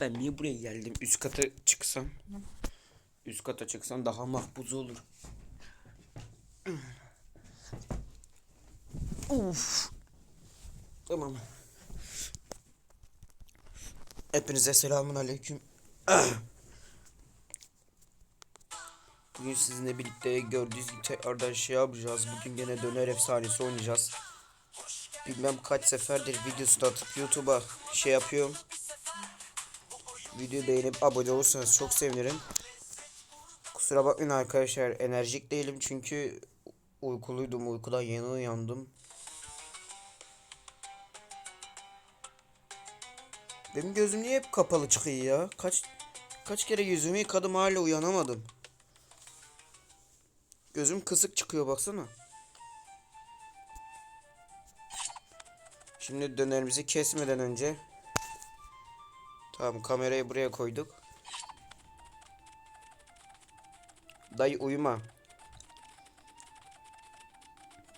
Ben niye buraya geldim? Üst kata çıksam. Üst kata çıksam daha mahpuz olur. Uf. Tamam. Hepinize selamun aleyküm. Bugün sizinle birlikte gördüğünüz gibi tekrardan şey yapacağız. Bugün gene döner efsanesi oynayacağız. Bilmem kaç seferdir videosunu atıp YouTube'a şey yapıyorum. Videoyu beğenip abone olursanız çok sevinirim. Kusura bakmayın arkadaşlar enerjik değilim çünkü uykuluydum uykudan yeni uyandım. Benim gözüm niye hep kapalı çıkıyor ya? Kaç kaç kere yüzümü yıkadım hala uyanamadım. Gözüm kısık çıkıyor baksana. Şimdi dönerimizi kesmeden önce Tamam kamerayı buraya koyduk. Dayı uyuma.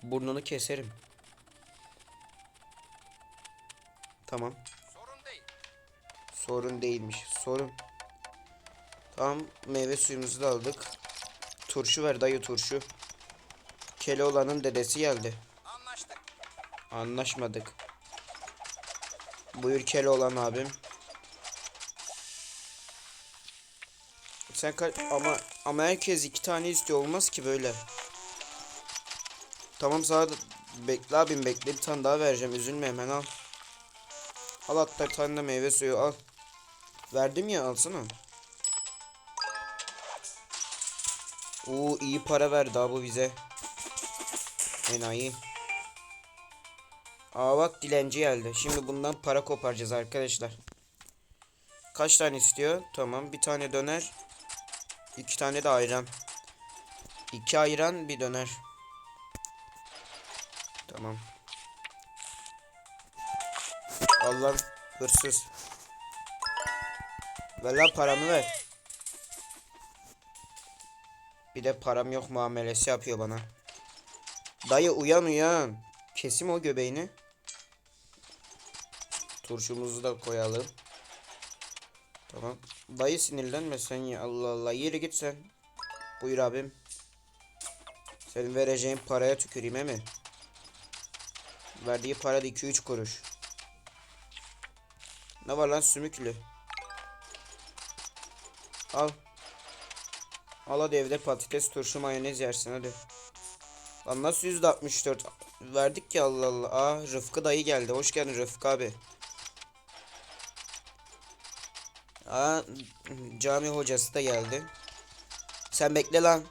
Burnunu keserim. Tamam. Sorun değil. Sorun değilmiş. Sorun. Tamam meyve suyumuzu da aldık. Turşu ver dayı turşu. Keloğlan'ın dedesi geldi. Anlaştık. Anlaşmadık. Buyur Keloğlan abim. Sen kaç ama ama herkes iki tane istiyor olmaz ki böyle. Tamam sana da- bekle abim bekle bir tane daha vereceğim üzülme hemen al. Al hatta tane de meyve suyu al. Verdim ya alsana. Oo iyi para verdi abi bize. Enayi. Aa bak dilenci geldi. Şimdi bundan para koparacağız arkadaşlar. Kaç tane istiyor? Tamam bir tane döner. İki tane de ayran. İki ayran bir döner. Tamam. Allah'ım hırsız. Ver lan paramı ver. Bir de param yok muamelesi yapıyor bana. Dayı uyan uyan. Kesim o göbeğini. Turşumuzu da koyalım. Tamam. Dayı sinirlenme sen ya. Allah Allah. Yürü git sen. Buyur abim. Senin vereceğin paraya tüküreyim he mi? Verdiği para da 2-3 kuruş. Ne var lan sümüklü? Al. Al hadi evde patates, turşu, mayonez yersin hadi. Lan nasıl %64 verdik ki Allah Allah. Aa Rıfkı dayı geldi. Hoş geldin Rıfkı abi. Aa cami hocası da geldi. Sen bekle lan.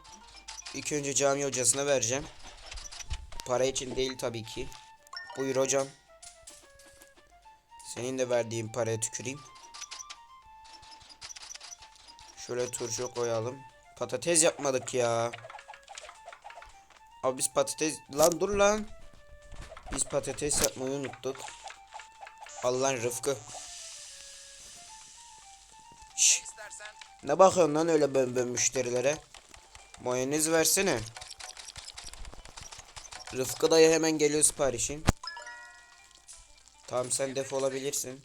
İlk önce cami hocasına vereceğim. Para için değil tabii ki. Buyur hocam. Senin de verdiğin paraya tüküreyim. Şöyle turşu koyalım. Patates yapmadık ya. Abi biz patates... Lan dur lan. Biz patates yapmayı unuttuk. Allah Rıfkı. Ne bakıyorsun lan öyle bön bön müşterilere? Mayonez versene. Rıfkı dayı hemen geliyor siparişin. Tamam sen defolabilirsin.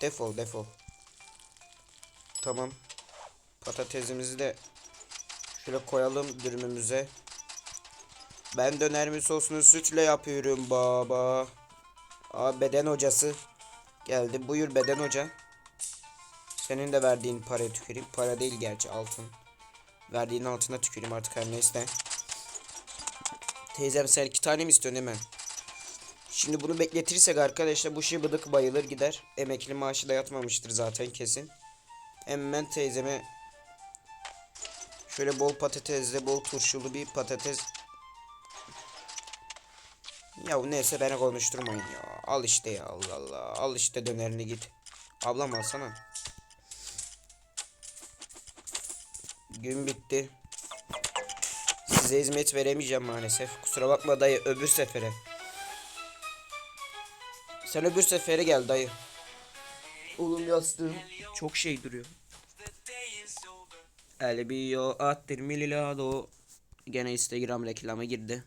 Defol defol. Tamam. Patatesimizi de şöyle koyalım dürümümüze. Ben dönermi sosunu sütle yapıyorum baba. Aa beden hocası geldi. Buyur beden hoca. Senin de verdiğin paraya tüküreyim. Para değil gerçi altın. Verdiğin altına tüküreyim artık her neyse. Teyzem sen iki tane mi istiyorsun hemen? Şimdi bunu bekletirsek arkadaşlar bu şıbıdık bayılır gider. Emekli maaşı da yatmamıştır zaten kesin. Hemen teyzeme şöyle bol patatesli bol turşulu bir patates ya neyse beni konuşturmayın ya. Al işte ya Allah Allah. Al işte dönerini git. Ablam alsana. Gün bitti. Size hizmet veremeyeceğim maalesef. Kusura bakma dayı öbür sefere. Sen öbür sefere gel dayı. Oğlum yastığım çok şey duruyor. El bio attir mililado. Gene Instagram reklamı girdi.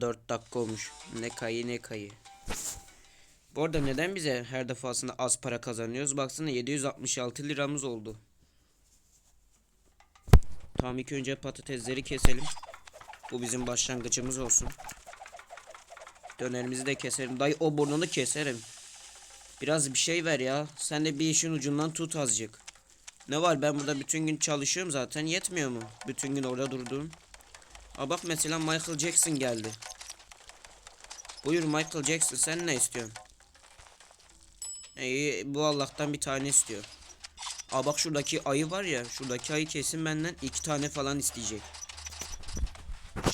4 dakika olmuş. Ne kayı ne kayı. Bu arada neden bize her defasında az para kazanıyoruz? Baksana 766 liramız oldu. Tamam ilk önce patatesleri keselim. Bu bizim başlangıcımız olsun. Dönerimizi de keserim. Dayı o burnunu keserim. Biraz bir şey ver ya. Sen de bir işin ucundan tut azıcık. Ne var ben burada bütün gün çalışıyorum zaten yetmiyor mu? Bütün gün orada durduğum. Aa bak mesela Michael Jackson geldi. Buyur Michael Jackson sen ne istiyorsun? İyi bu Allah'tan bir tane istiyor. Aa bak şuradaki ayı var ya şuradaki ayı kesin benden iki tane falan isteyecek.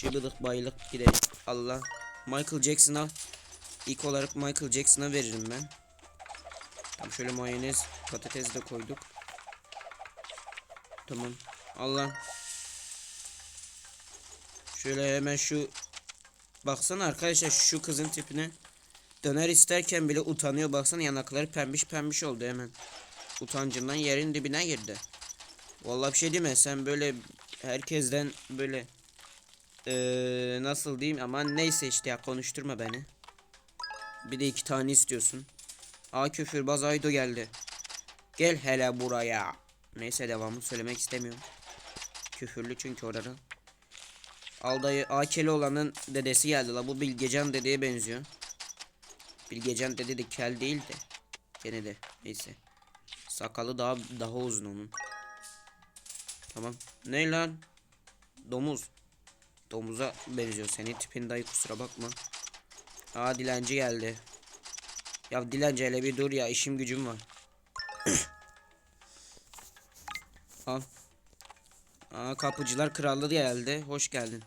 Şıbıdık bayılık gidelim. Allah. Michael Jackson'a ilk olarak Michael Jackson'a veririm ben. Tam şöyle mayonez patates de koyduk. Tamam. Allah. Şöyle hemen şu baksana arkadaşlar şu kızın tipine. Döner isterken bile utanıyor. Baksana yanakları pembiş pembiş oldu hemen. Utancından yerin dibine girdi. Vallahi bir şey mi? Sen böyle herkesten böyle eee, nasıl diyeyim ama neyse işte ya konuşturma beni. Bir de iki tane istiyorsun. Aa küfürbaz Aydo geldi. Gel hele buraya. Neyse devamını söylemek istemiyorum. Küfürlü çünkü orada. Aldayı Akeli olanın dedesi geldi la bu Bilgecan dedeye benziyor. Bilgecan dede de kel değil de. Gene de neyse. Sakalı daha daha uzun onun. Tamam. Ne lan? Domuz. Domuza benziyor senin tipin dayı kusura bakma. Aa dilenci geldi. Ya dilenci hele bir dur ya işim gücüm var. Al. Aa kapıcılar kralı geldi. Hoş geldin.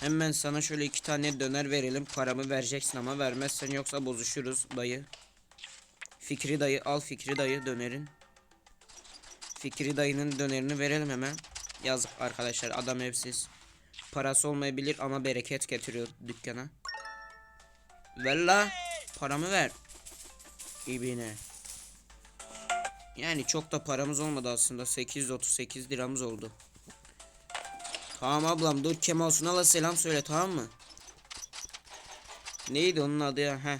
Hemen sana şöyle iki tane döner verelim. Paramı vereceksin ama vermezsen yoksa bozuşuruz dayı. Fikri dayı al Fikri dayı dönerin. Fikri dayının dönerini verelim hemen. Yazık arkadaşlar adam evsiz. Parası olmayabilir ama bereket getiriyor dükkana. Ver la. Paramı ver. İbine. Yani çok da paramız olmadı aslında. 838 liramız oldu. Tamam ablam dur Kemal Sunal'a selam söyle tamam mı? Neydi onun adı ya? Heh.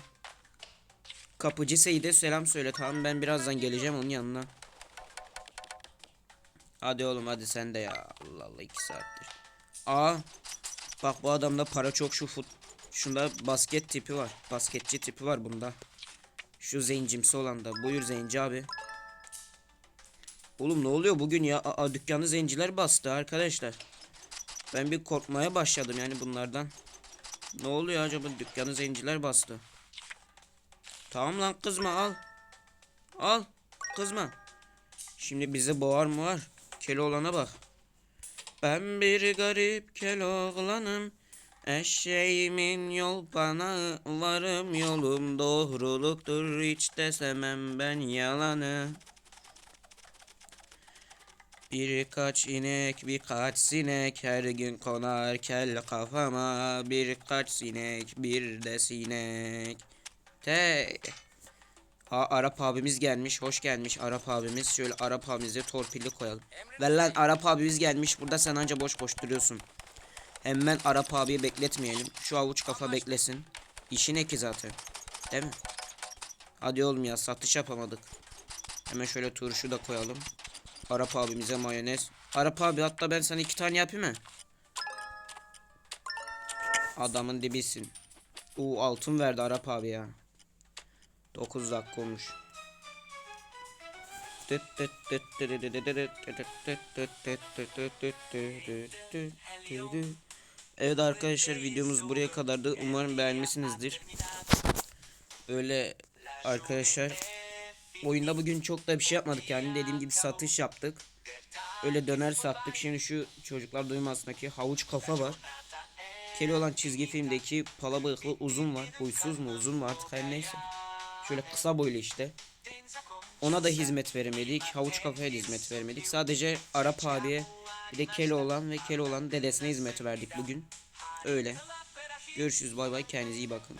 Kapıcı Seyit'e selam söyle tamam ben birazdan geleceğim onun yanına. Hadi oğlum hadi sen de ya. Allah Allah 2 saattir. Aa. Bak bu adamda para çok şu fut. Şunda basket tipi var. Basketçi tipi var bunda. Şu zencimsi olan da. Buyur zenci abi. Oğlum ne oluyor bugün ya? Aa, dükkanı zenciler bastı arkadaşlar. Ben bir korkmaya başladım yani bunlardan. Ne oluyor acaba dükkanı zenciler bastı. Tamam lan kızma al. Al kızma. Şimdi bizi boğar mı var? Keloğlan'a bak. Ben bir garip Keloğlan'ım. Eşeğimin yol bana varım yolum doğruluktur hiç desemem ben yalanı. Birkaç inek birkaç sinek her gün konar kel kafama birkaç sinek bir de sinek. Te. Ha Arap abimiz gelmiş hoş gelmiş Arap abimiz şöyle Arap abimize torpilli koyalım. Ver lan Arap abimiz gelmiş burada sen anca boş boş duruyorsun. Hemen Arap abiyi bekletmeyelim. Şu avuç kafa beklesin. İşi ne ki zaten. Değil mi? Hadi oğlum ya satış yapamadık. Hemen şöyle turşu da koyalım. Arap abimize mayonez. Arap abi hatta ben sana iki tane yapayım mı? Adamın dibisin. U altın verdi Arap abi ya. 9 dakika olmuş. Evet arkadaşlar videomuz buraya kadardı. Umarım beğenmişsinizdir. Öyle arkadaşlar oyunda bugün çok da bir şey yapmadık yani dediğim gibi satış yaptık. Öyle döner sattık. Şimdi şu çocuklar duymasındaki havuç kafa var. Keli olan çizgi filmdeki pala bıyıklı uzun var. Huysuz mu uzun mu artık her neyse. Şöyle kısa boylu işte. Ona da hizmet veremedik. Havuç kafaya da hizmet vermedik. Sadece Arap abiye bir de Kelo olan ve Kelo olan dedesine hizmet verdik bugün. Öyle. Görüşürüz bay bay kendinize iyi bakın.